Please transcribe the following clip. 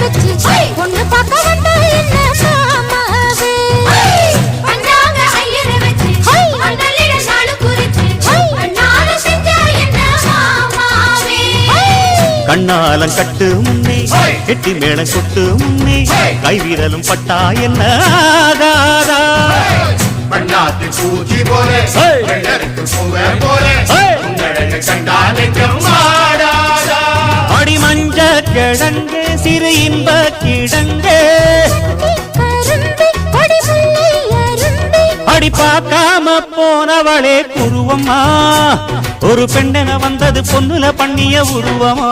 வந்துச்சு. ஒண்ணு பார்க்க வந்தா என்ன மாமாவே வந்தாங்க ஐயரை வச்சு. வந்தலிட கண்ணாலம் கட்டு முன்னே எட்டி மேளம் கொட்டு முன்னே கைவிரலும் பட்டா என்ன ஆகாதா? பண்ணாத்து கூச்சி போறே திங்களங்கே சிறு இன்ப கிடங்கே அடி பார்க்காம போனவளே குருவம்மா. ஒரு பெண்ணென வந்தது பொண்ணுல பண்ணிய உருவமா.